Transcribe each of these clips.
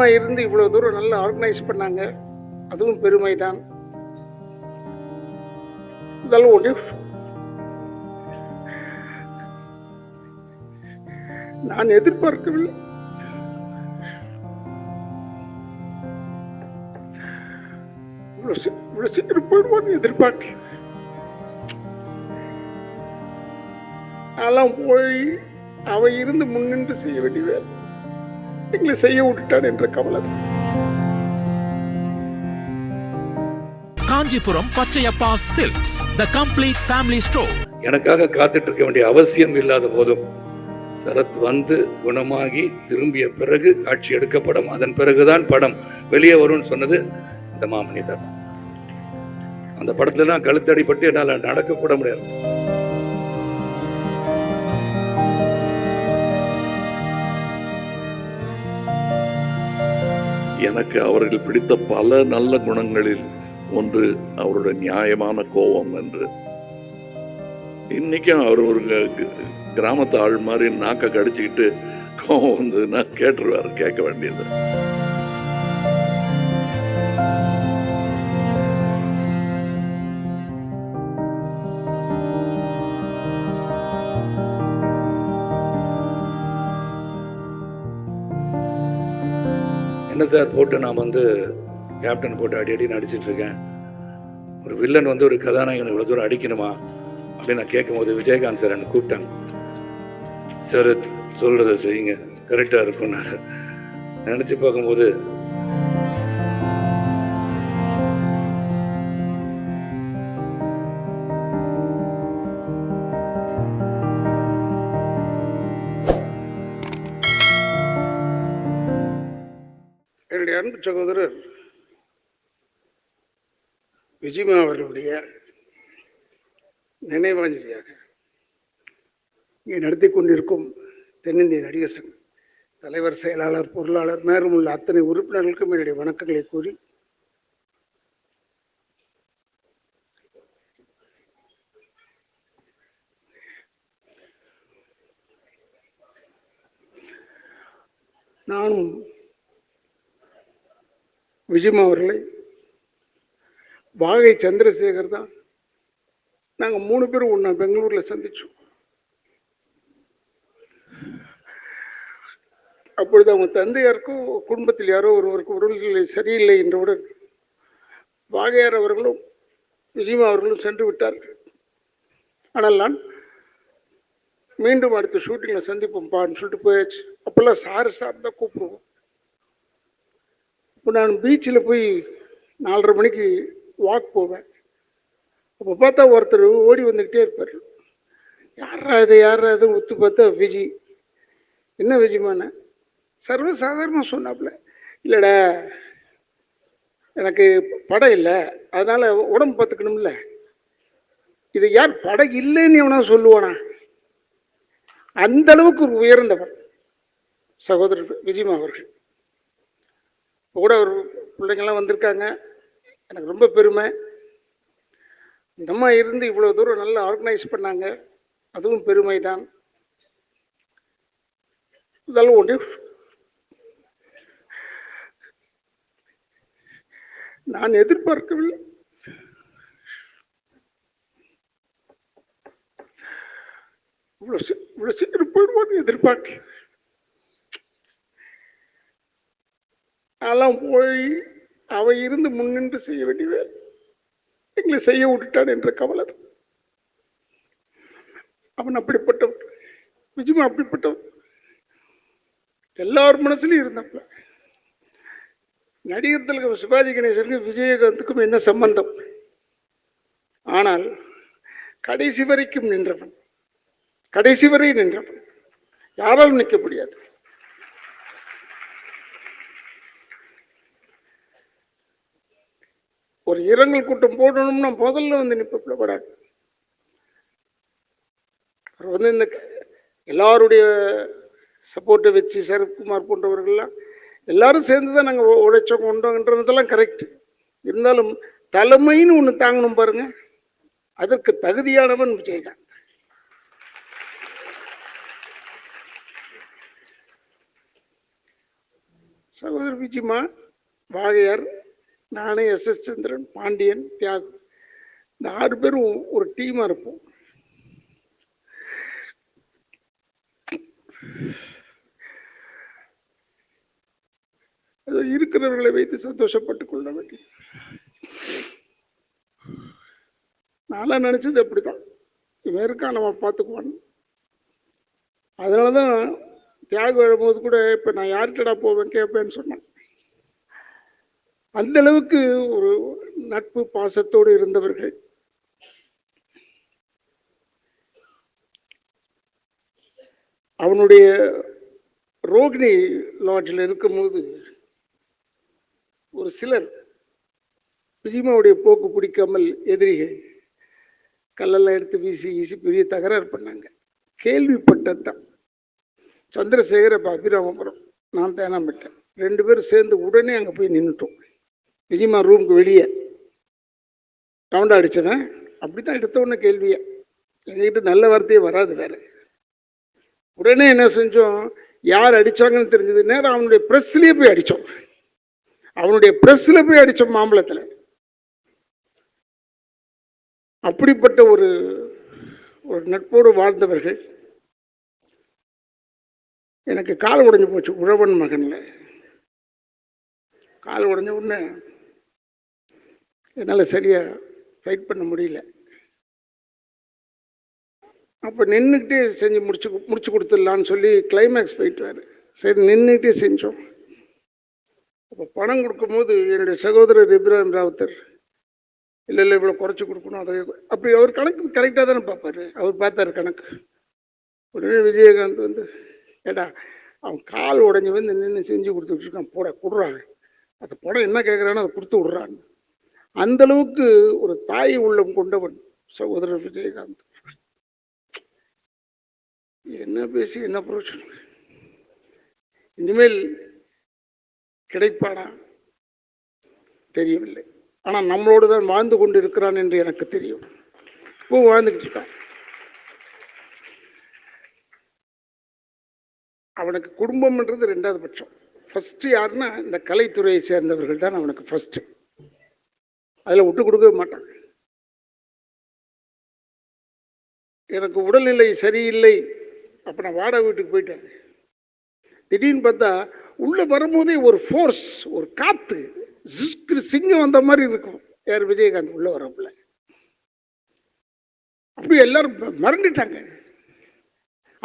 அம்மா இருந்து இவ்வளவு தூரம் நல்லா ஆர்கனைஸ் பண்ணாங்க. அதுவும் பெருமை தான் இதெல்லாம் ஒன்று நான் எதிர்பார்க்கவில்லை. எதிர்பார்க்க சீக்கிரம் போயிடுவான்னு எதிர்பார்க்கல. அதெல்லாம் போய் அவ இருந்து முன்னின்று செய்ய வேண்டிய வேலை எங்களை செய்ய விட்டுட்டான் என்ற கவலை. Kanchipuram Pachaiyappa silks the complete family store எனக்காக காத்துட்டு இருக்க வேண்டிய அவசியம் இல்லாத போதும் சரத் வந்து குணமாகி திரும்பிய பிறகு காட்சி எடுக்கப்படும். அதன் பிறகுதான் படம் வெளியே வரும்னு சொன்னது இந்த மாமணி தான் அந்த படத்துல நான் கழுத்தடிப்பட்டு என்னால நடக்க கூட முடியாது. எனக்கு அவர்கள் பிடித்த பல நல்ல குணங்களில் ஒன்று அவருடைய நியாயமான கோபம் என்று. இன்னைக்கும் அவர் ஒரு கிராமத்து ஆள் மாதிரி நாக்க கடிச்சுக்கிட்டு கோபம் வந்ததுன்னா கேட்டுருவார் கேட்க வேண்டியது. சார் போட்டு நான் வந்து கேப்டன் போட்டு அடி அடி நடிச்சிட்டு இருக்கேன் ஒரு வில்லன் வந்து ஒரு கதாநாயகன் இவ்வளோ தூரம் அடிக்கணுமா அப்படின்னு நான் கேட்கும்போது விஜயகாந்த் சார் என்னை கூப்பிட்டாங்க. சார் சொல்றதை செய்யுங்க. கரெக்டாக இருக்கும்னாரு நினச்சி பார்க்கும்போது அன்பு சகோதரர் விஜயமா அவர்களுடைய நினைவாஞ்சலியாக இங்கே நடத்தி கொண்டிருக்கும் தென்னிந்திய நடிகர் சங்கம் தலைவர் செயலாளர் பொருளாளர் மேலும் உள்ள அத்தனை உறுப்பினர்களுக்கும் என்னுடைய வணக்கங்களை கூறி நானும் விஜயமா அவர்களை வாகை சந்திரசேகர் தான் நாங்கள் மூணு பேரும் ஒன்றா பெங்களூரில் சந்தித்தோம் அப்பொழுது அவங்க தந்தையாருக்கும் குடும்பத்தில் யாரோ ஒருவருக்கு உடல்நிலை சரியில்லை என்றவுடன் வாகையார் அவர்களும் விஜயமா அவர்களும் சென்று விட்டார்கள். ஆனால் நான் மீண்டும் அடுத்த ஷூட்டிங்கில் சந்திப்போம்ப்பான்னு சொல்லிட்டு போயாச்சு. அப்போல்லாம் சாரு சார் தான் கூப்பிடுவோம். இப்போ நான் பீச்சில் போய் நாலரை மணிக்கு வாக் போவேன். அப்போ பார்த்தா ஒருத்தர் ஓடி வந்துக்கிட்டே இருப்பார். யாரா இது யாரா இது ஒத்து பார்த்தா விஜி. என்ன விஜயமான சர்வசாதாரணமாக சொன்னாப்புல இல்லைடா எனக்கு படம் இல்லை அதனால் உடம்பு பார்த்துக்கணும்ல. இது யார் படம் இல்லைன்னு எவனா சொல்லுவானா? அந்த அளவுக்கு ஒரு உயர்ந்தவர் சகோதரர் விஜயமா அவர்கள். இப்போ கூட ஒரு பிள்ளைங்கள்லாம் வந்திருக்காங்க. எனக்கு ரொம்ப பெருமை. இந்த அம்மா இருந்து இவ்வளோ தூரம் நல்லா ஆர்கனைஸ் பண்ணாங்க. அதுவும் பெருமை தான் இதெல்லாம் ஒன்று. நான் எதிர்பார்க்கவில்லை. இவ்வளோ இவ்வளோ சீக்கிரம் போயிடுவான்னு எதிர்பார்க்கல. அதெல்லாம் போய் அவ இருந்து முன்னின்று செய்ய வேண்டிய வேலை எங்களை செய்ய விட்டுட்டான் என்ற கவலை தான். அவன் அப்படிப்பட்டவன். விஜயமா அப்படிப்பட்டவன். எல்லார் மனசுலையும் இருந்தாப்ல. நடிகர் திலகம் சிவாஜி கணேசனுக்கும் விஜயகாந்துக்கும் என்ன சம்பந்தம்? ஆனால் கடைசி வரைக்கும் நின்றவன். கடைசி வரை நின்றவன். யாராலும் நிற்க முடியாது. ஒரு இரங்கல் கூட்டம் போடணும்னா முதல்ல வந்து நிற்ப அவர் வந்து இந்த க- எல்லாருடைய சப்போர்ட்டை வச்சு சரத்குமார் போன்றவர்கள்லாம் எல்லாரும் சேர்ந்து தான் நாங்கள் உழைச்சோம் கொண்டோங்கன்றதெல்லாம் கரெக்ட் இருந்தாலும் தலைமைன்னு ஒன்று தாங்கணும் பாருங்க. அதற்கு தகுதியானவன் விஜயகாந்த். சகோதரர் விஜிமா வாகையார் நானே எஸ் எஸ் சந்திரன் பாண்டியன் தியாகு. இந்த ஆறு பேரும் ஒரு டீமாக இருப்போம். இருக்கிறவர்களை வைத்து சந்தோஷப்பட்டுக் கொள்ள வேண்டிய நான்லாம் நினச்சது அப்படித்தான். இவன் இருக்கான் நம்ம பார்த்துக்குவான் அதனால தான் தியாகம் எழும்போது கூட இப்போ நான் யார்கிட்டடா போவேன் கேட்பேன்னு சொன்னேன். அந்த அளவுக்கு ஒரு நட்பு பாசத்தோடு இருந்தவர்கள். அவனுடைய ரோகிணி லாட்ஜில் இருக்கும்போது ஒரு சிலர் விஜிமாவுடைய போக்கு பிடிக்காமல் எதிரிகள் கல்லெல்லாம் எடுத்து வீசி வீசி பெரிய தகராறு பண்ணாங்க. கேள்விப்பட்டதுதான். சந்திரசேகர் அப்போ அபிராமபுரம் நான் தேனாம்பட்டேன் ரெண்டு பேரும் சேர்ந்து உடனே அங்கே போய் நின்றுட்டோம் நிஜமா ரூமுக்கு வெளியே. ரவுண்டா அடித்தவன் அப்படி தான் எடுத்த உடனே கேள்வியை. எங்ககிட்ட நல்ல வார்த்தையே வராது வேற. உடனே என்ன செஞ்சோம்? யார் அடித்தாங்கன்னு தெரிஞ்சது நேரம் அவனுடைய ப்ரெஸ்லேயே போய் அடித்தோம் அவனுடைய ப்ரெஸ்ஸில் போய் அடித்தோம் மாம்பழத்தில். அப்படிப்பட்ட ஒரு ஒரு நட்போடு வாழ்ந்தவர்கள். எனக்கு கால் உடைஞ்சு போச்சு. உழவன் மகனில். கால் உடைஞ்ச உடனே என்னால் சரியாக ஃபைட் பண்ண முடியல. அப்போ நின்றுக்கிட்டே செஞ்சு முடிச்சு முடிச்சு கொடுத்துடலான்னு சொல்லி கிளைமேக்ஸ் போயிட்டுவார் சரி நின்றுக்கிட்டே செஞ்சோம். அப்போ பணம் கொடுக்கும்போது என்னுடைய சகோதரர் இப்ராஹிம் ராவுத்தர் இல்லை இல்லை இவ்வளோ குறைச்சி கொடுக்கணும் அதை அப்படி அவர் கணக்கு கரெக்டாக தானே பார்ப்பார். அவர் பார்த்தாரு கணக்கு. உடனே விஜயகாந்த் வந்து ஏடா அவன் கால் உடஞ்சி வந்து நின்று செஞ்சு கொடுத்துட்டு இருக்கான். போட கொடுறான் அந்த படம் என்ன கேட்குறானோ அதை கொடுத்து விட்றான்னு. அந்த அளவுக்கு ஒரு தாய் உள்ளம் கொண்டவன் சகோதரர் விஜயகாந்த். என்ன பேசி என்ன பிரயோஜனம்? இனிமேல் கிடைப்பானா? தெரியவில்லை. ஆனால் நம்மளோடு தான் வாழ்ந்து கொண்டு இருக்கிறான் என்று எனக்கு தெரியும். இப்போ வாழ்ந்துக்கிட்டு இருக்கான். அவனுக்கு குடும்பம்ன்றது ரெண்டாவது பட்சம். ஃபஸ்ட்டு யாருன்னா இந்த கலைத்துறையை சேர்ந்தவர்கள் தான் அவனுக்கு ஃபஸ்ட்டு அதில் விட்டு கொடுக்கவே மாட்டான். எனக்கு உடல்நிலை சரியில்லை அப்போ நான் வாடகை வீட்டுக்கு போயிட்டேன். திடீர்னு பார்த்தா உள்ளே வரும்போதே ஒரு ஃபோர்ஸ் ஒரு காற்று ஜிஸ்கிரு சிங்கம் வந்த மாதிரி இருக்கும். யார் விஜயகாந்த் உள்ளே வரப்புல அப்படி எல்லாரும் மறந்துட்டாங்க.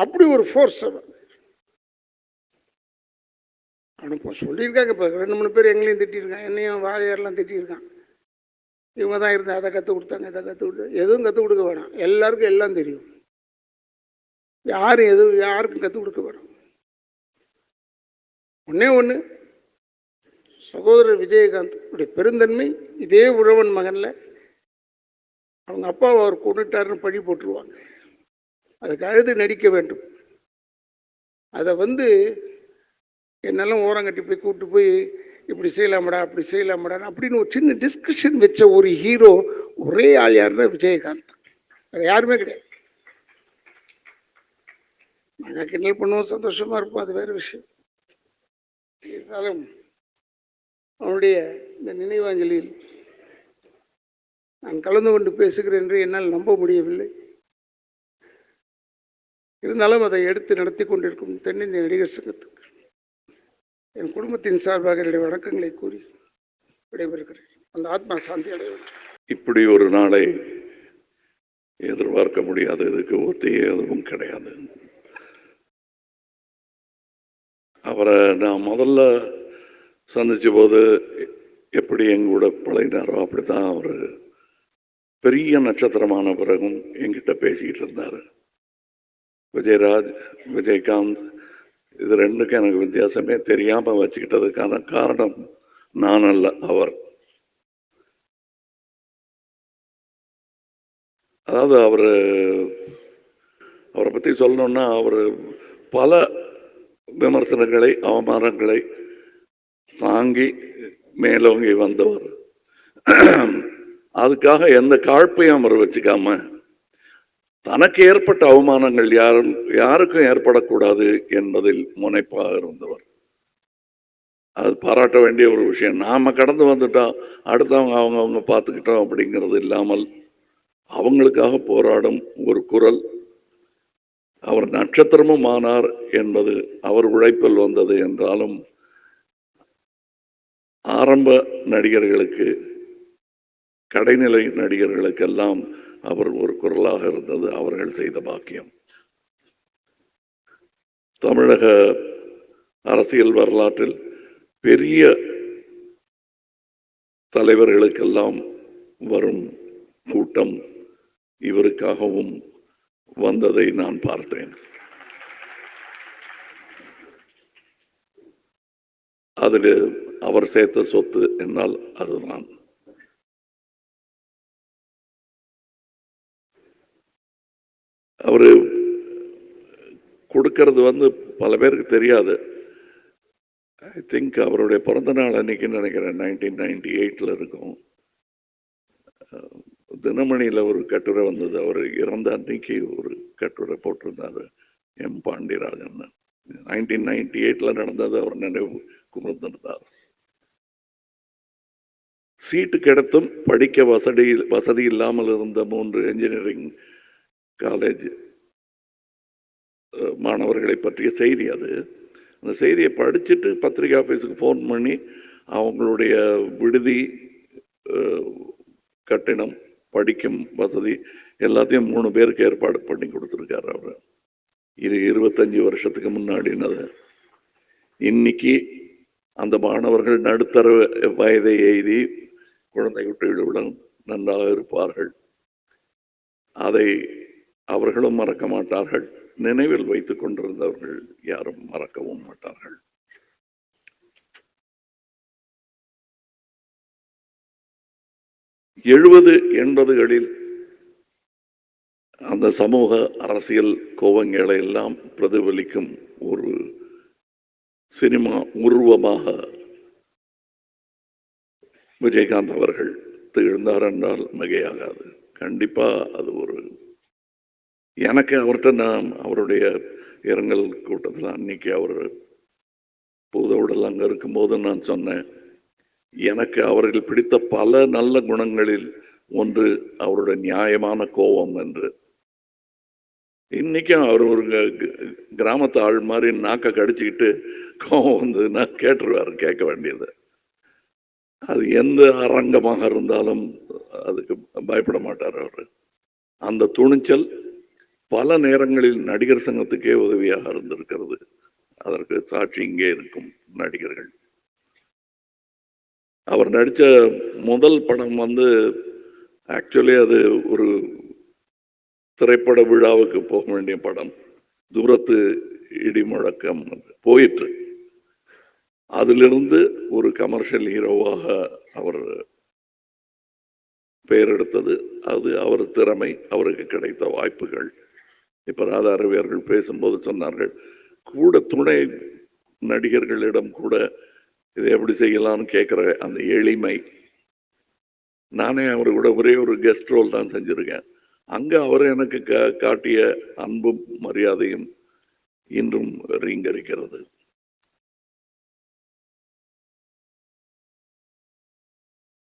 அப்படி ஒரு ஃபோர்ஸ் அவன். இப்போ சொல்லியிருக்காங்க இப்போ ரெண்டு மூணு பேர் எங்களையும் திட்டியிருக்கான் என்னையும் வாழையாரெலாம் திட்டியிருக்கான் இவங்க தான் இருந்தால் அதை கற்றுக் கொடுத்தாங்க இதை கற்றுக் கொடுத்தாங்க எதுவும் கற்றுக் கொடுக்க வேணாம். எல்லாருக்கும் எல்லாம் தெரியும். யாரும் எதுவும் யாருக்கும் கற்றுக் கொடுக்க வேணாம். ஒன்றே ஒன்று சகோதரர் விஜயகாந்த் உடைய பெருந்தன்மை இதே உழவன் மகனில் அவங்க அப்பாவை அவர் கொண்டுட்டாருன்னு பழி போட்டுருவாங்க. அதுக்கு அழுது நடிக்க வேண்டும். அதை வந்து என்னெல்லாம் ஓரங்கட்டி போய் கூப்பிட்டு போய் இப்படி செய்யலாமடா அப்படி செய்யலாமடா அப்படின்னு ஒரு சின்ன டிஸ்கஷன் வச்ச ஒரு ஹீரோ ஒரே ஆள் யாருன்னா விஜயகாந்த். வேற யாருமே கிடையாது. நாங்கள் கிண்டல் பண்ணுவோம் சந்தோஷமாக இருப்போம் அது வேற விஷயம். இருந்தாலும் அவனுடைய இந்த நினைவாஞ்சலியில் நான் கலந்து கொண்டு பேசுகிறேன் என்று என்னால் நம்ப முடியவில்லை. இருந்தாலும் அதை எடுத்து நடத்தி கொண்டிருக்கும் தென்னிந்திய நடிகர் சங்கத்துக்கு என் குடும்பத்தின் சார்பாக என்னுடைய வணக்கங்களை கூறி விடைபெறுகிறேன். அந்த ஆத்மா சாந்தி அடைய வேண்டும் இப்படி ஒரு நாளை எதிர்பார்க்க முடியாது இதுக்கு ஒத்தி எதுவும் கிடையாது. அவரை நான் முதல்ல சந்திச்ச போது எப்படி எங்கூட பழகினாரோ அப்படித்தான் அவர் பெரிய நட்சத்திரமான பிறகும் எங்கிட்ட பேசிக்கிட்டு இருந்தார். விஜயராஜ் விஜயகாந்த் இது ரெண்டுக்கும் எனக்கு வித்தியாசமே தெரியாமல் வச்சுக்கிட்டதுக்கான காரணம் நான் அல்ல அவர். அதாவது அவர் அவரை பற்றி சொல்லணுன்னா அவர் பல விமர்சனங்களை அவமானங்களை தாங்கி மேலோங்கி வந்தவர். அதுக்காக எந்த காழ்ப்பையும் அவர் வச்சுக்காம தனக்கு ஏற்பட்ட அவமானங்கள் யாரும் யாருக்கும் ஏற்படக்கூடாது என்பதில் முனைப்பாக இருந்தவர். அது பாராட்ட வேண்டிய ஒரு விஷயம். நாம கடந்து வந்துட்டோம் அடுத்தவங்க அவங்க அவங்க பார்த்துக்கிட்டோம் அப்படிங்கிறது இல்லாமல் அவங்களுக்காக போராடும் ஒரு குரல். அவர் நட்சத்திரமும் ஆனார் என்பது அவர் உழைப்பில் வந்தது என்றாலும் ஆரம்ப நடிகர்களுக்கு கடைநிலை நடிகர்களுக்கெல்லாம் அவர் ஒரு குரலாக இருந்தது அவர்கள் செய்த பாக்கியம். தமிழக அரசியல் வரலாற்றில் பெரிய தலைவர்களுக்கெல்லாம் வரும் கூட்டம் இவருக்காகவும் வந்ததை நான் பார்த்தேன். அதில் அவர் சேர்த்த சொத்து என்னால் அதுதான். அவர் கொடுக்கறது வந்து பல பேருக்கு தெரியாது. ஐ திங்க் அவருடைய பிறந்த நாள் அன்னைக்கு நினைக்கிறேன் நைன்டீன் நைன்டி எயிட்டில் இருக்கும் தினமணியில் ஒரு கட்டுரை வந்தது. அவர் இறந்த அன்னைக்கு ஒரு கட்டுரை போட்டிருந்தார் எம் பாண்டியராஜன். நைன்டீன் நைன்டி எயிட்டில் நடந்தது அவர் நினைவு குமர்ந்திருந்தார் சீட்டு கிடைத்தும் படிக்க வசதி வசதி இல்லாமல் இருந்த மூன்று என்ஜினியரிங் காலேஜ் மாணவர்களை பற்றிய செய்தி அது. அந்த செய்தியை படிச்சுட்டு பத்திரிகை ஆஃபீஸுக்கு ஃபோன் பண்ணி அவங்களுடைய விடுதி கட்டிடம் படிக்கும் வசதி எல்லாத்தையும் மூணு பேருக்கு ஏற்பாடு பண்ணி கொடுத்துருக்காரு அவர். இது இருபத்தஞ்சி வருஷத்துக்கு முன்னாடினது இன்னைக்கு அந்த மாணவர்கள் நடுத்தர வயதை எய்தி குழந்தை குட்டிகளுடன் நன்றாக இருப்பார்கள். அதை அவர்களும் மறக்க மாட்டார்கள். நினைவில் வைத்துக் கொண்டிருந்தவர்கள் யாரும் மறக்கவும் மாட்டார்கள். எழுபது எண்பதுகளில் அந்த சமூக அரசியல் கோவங்களை எல்லாம் பிரதிபலிக்கும் ஒரு சினிமா உருவமாக விஜயகாந்த் அவர்கள் திகழ்ந்தார் என்றால் மிகையாகாது. கண்டிப்பா அது ஒரு எனக்கு அவர்கிட்ட நான் அவருடைய இரங்கல் கூட்டத்தில் அன்னைக்கு அவர் பூதவுடல் அங்கே இருக்கும்போது நான் சொன்னேன் எனக்கு அவர்கள் பிடித்த பல நல்ல குணங்களில் ஒன்று அவருடைய நியாயமான கோபம் என்று. இன்னைக்கும் அவர் ஒரு கிராமத்து ஆள் மாதிரி நாக்க கடிச்சுக்கிட்டு கோபம் வந்ததுன்னா கேட்டுருவார் கேட்க வேண்டியது. அது எந்த அரங்கமாக இருந்தாலும் அதுக்கு பயப்பட மாட்டார் அவர். அந்த துணிச்சல் பல நேரங்களில் நடிகர் சங்கத்துக்கே உதவியாக இருந்திருக்கிறது. அதற்கு சாட்சி இங்கே இருக்கும் நடிகர்கள். அவர் நடித்த முதல் படம் வந்து ஆக்சுவலி அது ஒரு திரைப்பட விழாவுக்கு போக வேண்டிய படம். தூரத்து இடி முழக்கம் போயிற்று. அதிலிருந்து ஒரு கமர்ஷியல் ஹீரோவாக அவர் பெயர் எடுத்தது. அது அவர் திறமை. அவருக்கு கிடைத்த வாய்ப்புகள். இப்ப ராதாரவி அவர்கள் பேசும்போது சொன்னார்கள் கூட துணை நடிகர்களிடம் கூட இதை எப்படி செய்யலாம்னு கேட்குற அந்த எளிமை. நானே அவர் கூட ஒரே ஒரு கெஸ்ட் ரோல் தான் செஞ்சிருக்கேன். அங்க அவர் எனக்கு கா- காட்டிய அன்பும் மரியாதையும் இன்றும் ரீங்கரிக்கிறது.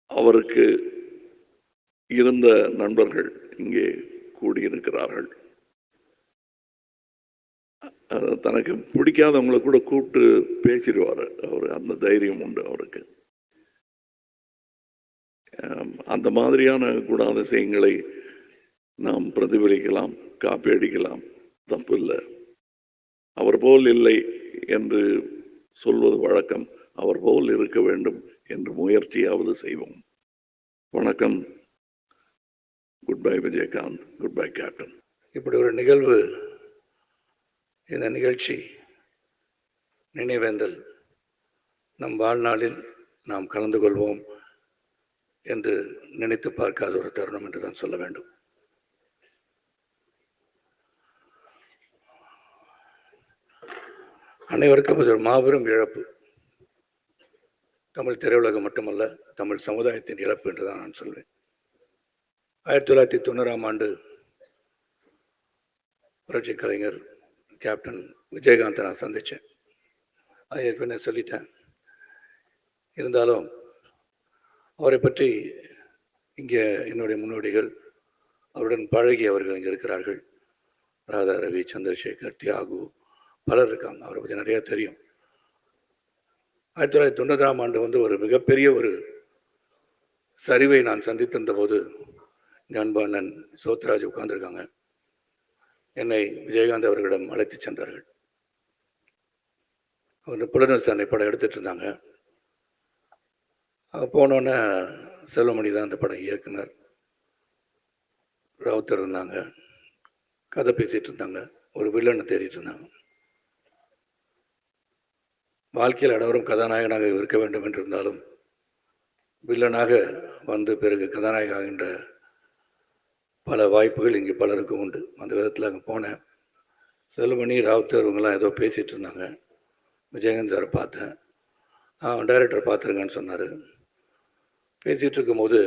அவருக்கு இருந்த நண்பர்கள் இங்கே கூடியிருக்கிறார்கள். தனக்கு பிடிக்காதவங்களை கூட கூப்பிட்டு பேசிடுவார். அவர் அந்த தைரியம் உண்டு அவருக்கு. அந்த மாதிரியான குணாதிசயங்களை நாம் பிரதிபலிக்கலாம் காப்பி அடிக்கலாம் தப்பு இல்லை. அவர் போல் இல்லை என்று சொல்வது வழக்கம். அவர் போல் இருக்க வேண்டும் என்று முயற்சியாவது செய்வோம். வணக்கம். Good bye Vijayakanth. Good bye captain இப்படி ஒரு நிகழ்வு இந்த நிகழ்ச்சி நினைவேந்தல். நம் வாழ்நாளில் நாம் கலந்து கொள்வோம் என்று நினைத்து பார்க்காத ஒரு தருணம் என்று தான் சொல்ல வேண்டும். அனைவருக்கும் இது ஒரு மாபெரும் இழப்பு. தமிழ் திரையுலகம் மட்டுமல்ல தமிழ் சமுதாயத்தின் இழப்பு என்று தான் நான் சொல்வேன். ஆயிரத்தி தொள்ளாயிரத்தி தொண்ணூறாம் ஆண்டு புரட்சி கலைஞர் கேப்டன் விஜயகாந்தை நான் சந்தித்தேன் அது ஏற்கனவே சொல்லிட்டேன் இருந்தாலும் அவரை பற்றி இங்கே என்னுடைய முன்னோடிகள் அவருடன் பழகியவர்கள் இங்கே இருக்கிறார்கள். ராதா ரவி சந்திரசேகர் தியாகு பலர் இருக்காங்க. அவரை பற்றி நிறையா தெரியும். ஆயிரத்தி தொள்ளாயிரத்தி தொண்ணூறாம் ஆண்டு வந்து ஒரு மிகப்பெரிய ஒரு சரிவை நான் சந்தித்திருந்த போது எங்கள் அன்பு அண்ணன் சோத்ராஜ் உட்கார்ந்துருக்காங்க. என்னை விஜயகாந்த் அவர்களிடம் அழைத்து சென்றார்கள். அவர் புலனர் விசாரணை படம் எடுத்துட்டு இருந்தாங்க. போனோன்னே செல்வமணி தான் அந்த படம் இயக்குனர். ராவுத்தர் இருந்தாங்க. கதை பேசிகிட்டு இருந்தாங்க. ஒரு வில்லனை தேடிட்டு இருந்தாங்க. வாழ்க்கையில் அனைவரும் கதாநாயகனாக இருக்க வேண்டும் என்று இருந்தாலும் வில்லனாக வந்து பிறகு கதாநாயக ஆகின்ற பல வாய்ப்புகள் இங்கே பலருக்கும் உண்டு. அந்த விதத்தில் அங்கே போனேன். செல்வமணி ராவுத்தர் இவங்கெல்லாம் ஏதோ பேசிகிட்டு இருந்தாங்க. விஜயகாந்த் சாரை பார்த்தேன். டைரக்டர் பார்த்துருங்கன்னு சொன்னார். பேசிகிட்டு இருக்கும்போது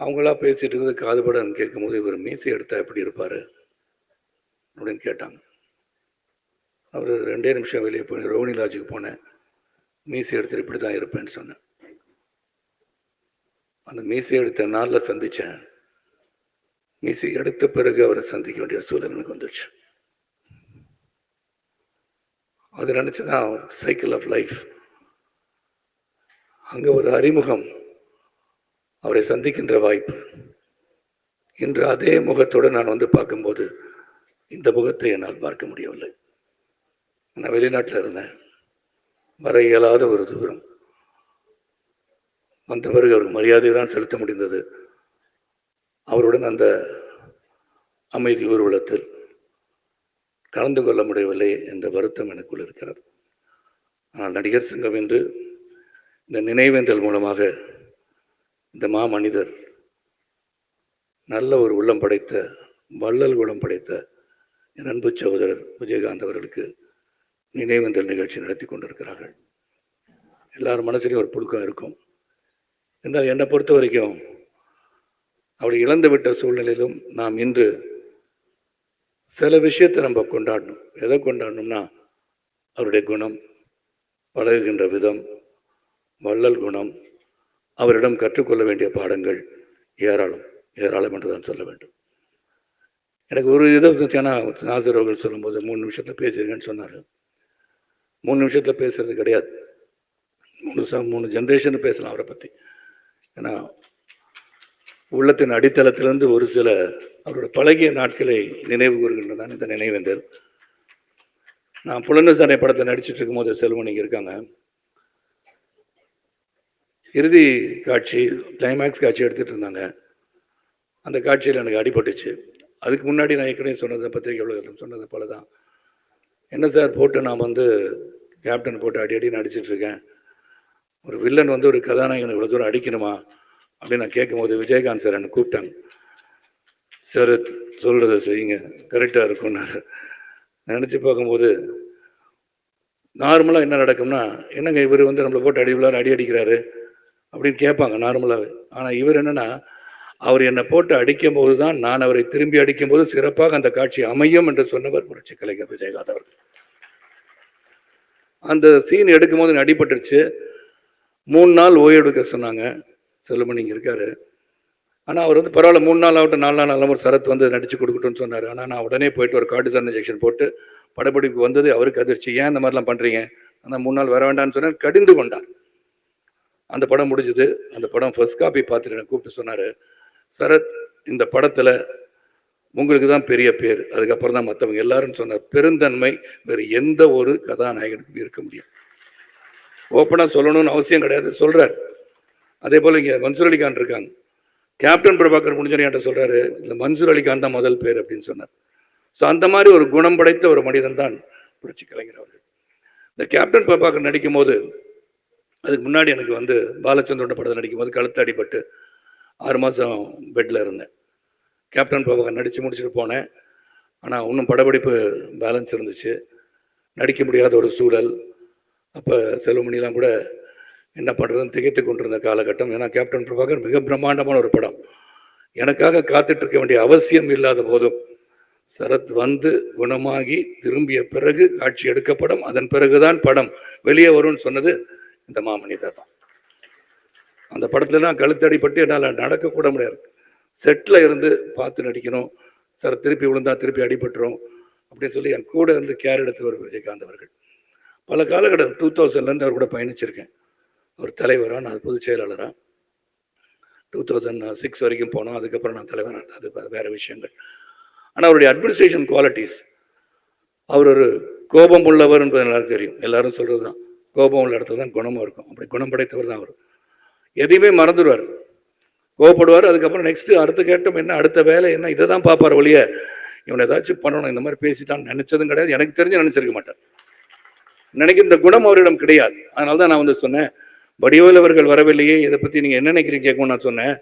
அவங்களா பேசிகிட்டு இருக்கிறது காதுபடன்னு கேட்கும்போது இவர் மீசி எடுத்தால் எப்படி இருப்பார்? அப்படின்னு கேட்டாங்க. அவர் ரெண்டே நிமிஷம் வெளியே போய் ரோஹினி லாஜுக்கு போனேன். மீசி எடுத்துட்டு இப்படி தான் இருப்பேன்னு சொன்னேன். அந்த மீசி எடுத்த நாளில் சந்தித்தேன் மீசை எடுத்த பிறகு அவரை சந்திக்க வேண்டிய சூழல் எனக்கு வந்துடுச்சு. அது நினச்சி தான் சைக்கிள் ஆஃப் லைஃப் அங்கே ஒரு அறிமுகம் அவரை சந்திக்கின்ற வாய்ப்பு. இன்று அதே முகத்தோடு நான் வந்து பார்க்கும்போது இந்த முகத்தை என்னால் பார்க்க முடியவில்லை. நான் வெளிநாட்டில் இருந்தேன். வர இயலாத ஒரு தூரம். வந்த பிறகு அவருக்கு மரியாதை தான் செலுத்த முடிந்தது. அவருடன் அந்த அமைதி ஊர்வலத்தில் கலந்து கொள்ள முடியவில்லை என்ற வருத்தம் எனக்குள் இருக்கிறது. ஆனால் நடிகர் சங்கம் என்று இந்த நினைவேந்தல் மூலமாக இந்த மாமனிதர் நல்ல ஒரு உள்ளம் படைத்த வள்ளல் குணம் படைத்த என் அன்பு சகோதரர் விஜயகாந்த் அவர்களுக்கு நினைவேந்தல் நிகழ்ச்சி நடத்தி கொண்டிருக்கிறார்கள். எல்லார் மனசுலையும் ஒரு புழுக்கம் இருக்கும். இருந்தால் என்னை பொறுத்த வரைக்கும் அப்படி இழந்து விட்ட சூழ்நிலையிலும் நாம் இன்று சில விஷயத்தை நம்ம கொண்டாடணும். எதை கொண்டாடணும்னா அவருடைய குணம் பழகுகின்ற விதம் வள்ளல் குணம் அவரிடம் கற்றுக்கொள்ள வேண்டிய பாடங்கள் ஏராளம் ஏராளம் என்று தான் சொல்ல வேண்டும். எனக்கு ஒரு இதை வந்துச்சுன்னா நாசர் அவர்கள் சொல்லும்போது மூணு நிமிஷத்தில் பேசுகிறீங்கன்னு சொன்னார். மூணு நிமிஷத்தில் பேசுகிறது கிடையாது. மூணு ச மூணு ஜென்ரேஷன் பேசலாம் அவரை பற்றி ஏன்னா உள்ளத்தின் அடித்தளத்திலிருந்து ஒரு சில அவரோட பழகிய நாட்களை நினைவு கூறுகின்றதான் இந்த நினைவேந்தர் நான் புலனசானை படத்தை நடிச்சிட்டு இருக்கும்போது செல்வன் இங்கே இருக்காங்க. இறுதி காட்சி கிளைமேக்ஸ் காட்சி எடுத்துகிட்டு இருந்தாங்க. அந்த காட்சியில் எனக்கு அடிபட்டுச்சு. அதுக்கு முன்னாடி நான் ஏற்கனவே சொன்னது பத்திரிகை உலகத்தில் சொன்னது போல தான் என்ன சார் போட்டு நான் வந்து கேப்டன் போட்டு அடி அடி நடிச்சிட்ருக்கேன் ஒரு வில்லன் வந்து ஒரு கதாநாயகன் இவ்வளோ தூரம் அடிக்கணுமா? அப்படின்னு நான் கேட்கும்போது விஜயகாந்த் சார் என்னை கூப்பிட்டாங்க. சார் சொல்கிறத செய்யுங்க. கரெக்டாக இருக்கும்னாரு. நினச்சி பார்க்கும்போது நார்மலாக என்ன நடக்கும்னா என்னங்க இவர் வந்து நம்மளை போட்டு அடி விழாரு அடி அடிக்கிறாரு? அப்படின்னு கேட்பாங்க நார்மலாகவே ஆனால் இவர் என்னென்னா அவர் என்னை போட்டு அடிக்கும் போது தான் நான் அவரை திரும்பி அடிக்கும் போது சிறப்பாக அந்த காட்சி அமையும் என்று சொன்னவர் புரட்சி கலைஞர் விஜயகாந்த் அவர்கள். அந்த சீன் எடுக்கும்போது அடிபட்டுருச்சு. மூணு நாள் ஓய்வு எடுக்க சொன்னாங்க. செல்லுமணி இங்கே இருக்காரு. ஆனால் அவர் வந்து பரவாயில்ல மூணு நாள் ஆகட்டும் நாலு நாள் ஆகலாம் ஒரு சரத் வந்து நடிச்சு கொடுக்கட்டும்னு சொன்னார். ஆனால் நான் உடனே போயிட்டு ஒரு கார்டிசன் இன்ஜெக்ஷன் போட்டு படப்பிடிப்பு வந்தது அவருக்கு அதிர்ச்சி. ஏன் இந்த மாதிரிலாம் பண்ணுறீங்க ஆனால் மூணு நாள் வர வேண்டாம்னு சொன்னார் கடிந்து கொண்டார். அந்த படம் முடிஞ்சது. அந்த படம் ஃபர்ஸ்ட் காப்பி பார்த்துட்டு என்னை கூப்பிட்டு சொன்னார் சரத் இந்த படத்தில் உங்களுக்கு தான் பெரிய பேர். அதுக்கப்புறம் தான் மற்றவங்க எல்லாரும் சொன்ன பெருந்தன்மை வேறு எந்த ஒரு கதாநாயகனுக்கும் இருக்க முடியும் ஓப்பனாக சொல்லணும்னு அவசியம் கிடையாது சொல்கிறார் அதே போல் இங்கே மன்சூர் அலிகான் இருக்காங்க. கேப்டன் பிரபாகர் முடிஞ்சோன்னு என்கிட்ட சொல்கிறாரு இந்த மன்சூர் அலிகான் தான் முதல் பேர் அப்படின்னு சொன்னார். ஸோ அந்த மாதிரி ஒரு குணம் படைத்த ஒரு மனிதன் தான் புரட்சி கலைஞர் அவர்கள். இந்த கேப்டன் பிரபாகர் நடிக்கும் போது அதுக்கு முன்னாடி எனக்கு வந்து பாலச்சந்திரோட படத்தில் நடிக்கும் போது கழுத்து அடிபட்டு ஆறு மாதம் பெட்டில் இருந்தேன். கேப்டன் பிரபாகர் நடித்து முடிச்சுட்டு போனேன். ஆனால் இன்னும் படப்பிடிப்பு பேலன்ஸ் இருந்துச்சு. நடிக்க முடியாத ஒரு சூழல். அப்போ செல்வமணிலாம் கூட என்ன பண்ணுறதுன்னு திகைத்து கொண்டிருந்த காலகட்டம். ஏன்னா கேப்டன் பிரபாகர் மிக பிரம்மாண்டமான ஒரு படம். எனக்காக காத்துட்டு இருக்க வேண்டிய அவசியம் இல்லாத போதும் சரத் வந்து குணமாகி திரும்பிய பிறகு காட்சி எடுக்கப்படும். அதன் பிறகுதான் படம் வெளியே வரும்னு சொன்னது இந்த மாமனிதர் தான். அந்த படத்துலலாம் கழுத்தடிப்பட்டு என்னால் நடக்கக்கூட முடியாது. செட்டில் இருந்து பார்த்து நடிக்கணும். சார் திருப்பி விழுந்தா திருப்பி அடிபட்டுரும் அப்படின்னு சொல்லி என் கூட இருந்து கேர் எடுத்தவர் விஜயகாந்த் அவர்கள். பல காலகட்டம் டூ தௌசண்ட்லேருந்து அவர் கூட பயணிச்சிருக்கேன். அவர் தலைவராக நான் பொதுச் செயலாளராக டூ தௌசண்ட் சிக்ஸ் வரைக்கும் போனோம். அதுக்கப்புறம் நான் தலைவராக அது வேறு விஷயங்கள். ஆனால் அவருடைய அட்மினிஸ்ட்ரேஷன் குவாலிட்டிஸ் அவர் ஒரு கோபம் உள்ளவர் என்பது எல்லாருக்கும் தெரியும். எல்லாரும் சொல்கிறது தான் கோபம் உள்ள இடத்துல தான் குணமும் இருக்கும். அப்படி குணம் படைத்தவர் தான் அவர். எதையுமே மறந்துடுவார். கோவப்படுவார் அதுக்கப்புறம் நெக்ஸ்ட்டு அடுத்த கேட்டம் என்ன அடுத்த வேலை என்ன இதை தான் பார்ப்பார் ஒழிய இவனை ஏதாச்சும் பண்ணணும் இந்த மாதிரி பேசிட்டான்னு நினச்சதும் கிடையாது. எனக்கு தெரிஞ்சு நினைச்சிருக்க மாட்டார். நினைக்கின்ற குணம் அவரிடம் கிடையாது. அதனால தான் நான் வந்து சொன்னேன் வடிவேல் அவர்கள் வரவில்லையே இதை பற்றி நீங்கள் என்ன நினைக்கிறீங்க கேட்கும் நான் சொன்னேன்.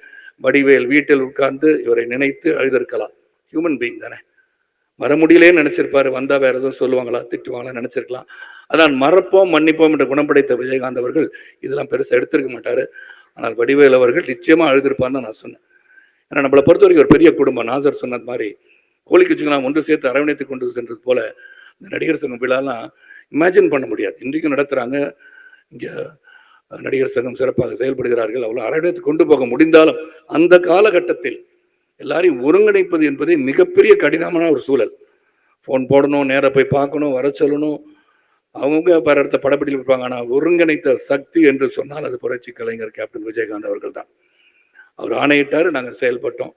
வடிவேல் வீட்டில் உட்கார்ந்து இவரை நினைத்து அழுதிருக்கலாம் ஹியூமன் பீயிங் தானே. வர முடியலேன்னு நினைச்சிருப்பாரு வந்தா வேற எதுவும் சொல்லுவாங்களா திட்டுவாங்களா நினைச்சிருக்கலாம். அதான் மறப்போம் மன்னிப்போம் என்ற குணப்படைத்த விஜயகாந்த் அவர்கள் இதெல்லாம் பெருசாக எடுத்திருக்க மாட்டாரு. ஆனால் வடிவேல் அவர்கள் நிச்சயமா அழுதிருப்பான்னு தான் நான் சொன்னேன். ஏன்னா நம்மளை பொறுத்த வரைக்கும் ஒரு பெரிய குடும்பம். நாசர் சொன்னது மாதிரி கோழி குச்சுங்களாம் ஒன்று சேர்த்து அரவணைத்து கொண்டு சென்றது போல இந்த நடிகர் சங்கம் விழாலாம் இமேஜின் பண்ண முடியாது. இன்றைக்கும் நடத்துறாங்க. இங்கே நடிகர் சங்கம் சிறப்பாக செயல்படுகிறார்கள். அவ்வளோ அரவணைத்து கொண்டு போக முடிந்தாலும் அந்த காலகட்டத்தில் எல்லாரையும் ஒருங்கிணைப்பது என்பதே மிகப்பெரிய கடினமான ஒரு சூழல். ஃபோன் போடணும் நேராக போய் பார்க்கணும் வர சொல்லணும். அவங்க வேற இடத்த படப்பிடிப்பு இருப்பாங்க. ஆனால் ஒருங்கிணைத்த சக்தி என்று சொன்னால் அது புரட்சி கலைஞர் கேப்டன் விஜயகாந்த் அவர்கள் தான். அவர் ஆணையிட்டார் நாங்கள் செயல்பட்டோம்.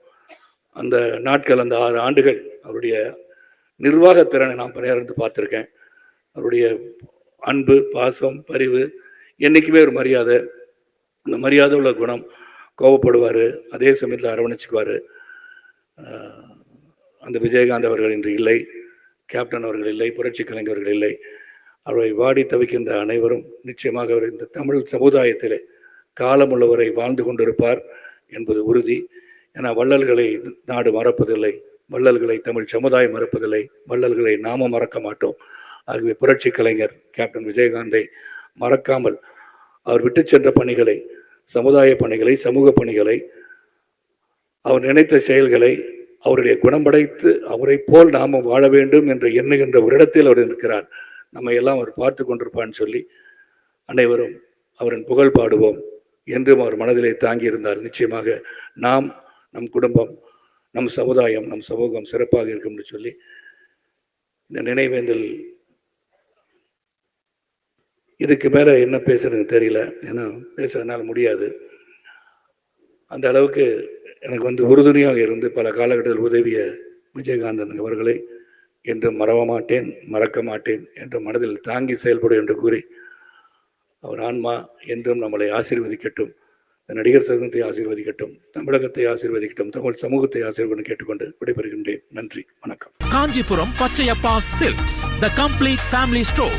அந்த நாட்கள் அந்த ஆறு ஆண்டுகள் அவருடைய நிர்வாகத் திறனை நான் பணியார்ந்து பார்த்துருக்கேன். அவருடைய அன்பு பாசம் பரிவு என்றைக்குமே ஒரு மரியாதை. அந்த மரியாதை உள்ள குணம். கோபப்படுவார். அதே சமயத்தில் அரவணைச்சுக்குவார். அந்த விஜயகாந்த் அவர்கள் இன்று இல்லை. கேப்டன் அவர்கள் இல்லை. புரட்சி கலைஞர்கள் இல்லை. அவரை வாடி தவிக்கின்ற அனைவரும் நிச்சயமாக அவர் இந்த தமிழ் சமுதாயத்திலே காலமுள்ளவரை வாழ்ந்து கொண்டிருப்பார் என்பது உறுதி. ஏன்னா வள்ளல்களை நாடு மறப்பதில்லை. வள்ளல்களை தமிழ் சமுதாயம் மறப்பதில்லை. வள்ளல்களை நாம மறக்க மாட்டோம். ஆகவே புரட்சி கலைஞர் கேப்டன் விஜயகாந்தை மறக்காமல் அவர் விட்டு சென்ற பணிகளை சமுதாய பணிகளை சமூக பணிகளை அவர் நினைத்த செயல்களை அவருடைய குணம்படைத்து அவரைப் போல் நாம் வாழ வேண்டும் என்று எண்ணுகின்ற ஒரு இடத்தில் அவர் இருக்கிறார். நம்ம எல்லாம் அவர் பார்த்து கொண்டிருப்பான்னு சொல்லி அனைவரும் அவரின் புகழ் பாடுவோம் என்றும் அவர் மனதிலே தாங்கி இருந்தால் நிச்சயமாக நாம் நம் குடும்பம் நம் சமுதாயம் நம் சமூகம் சிறப்பாக இருக்கும்னு சொல்லி இந்த நினைவேந்தல் இதுக்கு மேலே என்ன பேசுறது தெரியல. ஏன்னா பேசுறதுனால முடியாது. அந்த அளவுக்கு எனக்கு வந்து உறுதுணையாக இருந்து பல காலகட்டத்தில் உதவிய விஜயகாந்தன் அவர்களை என்றும் மறவ மாட்டேன் மறக்க மாட்டேன் என்ற மனதில் தாங்கி செயல்படும் என்று கூறி அவர் ஆன்மா என்றும் நம்மளை ஆசீர்வதிக்கட்டும் நடிகர் சங்கத்தை ஆசீர்வதிக்கட்டும் தமிழகத்தை ஆசீர்வதிக்கட்டும் தமிழ் சமூகத்தை ஆசீர்வதிக்கட்டும் கேட்டுக்கொண்டு விடைபெறுகின்றேன். நன்றி வணக்கம். Kanchipuram Pachaiyappa silks the complete family store.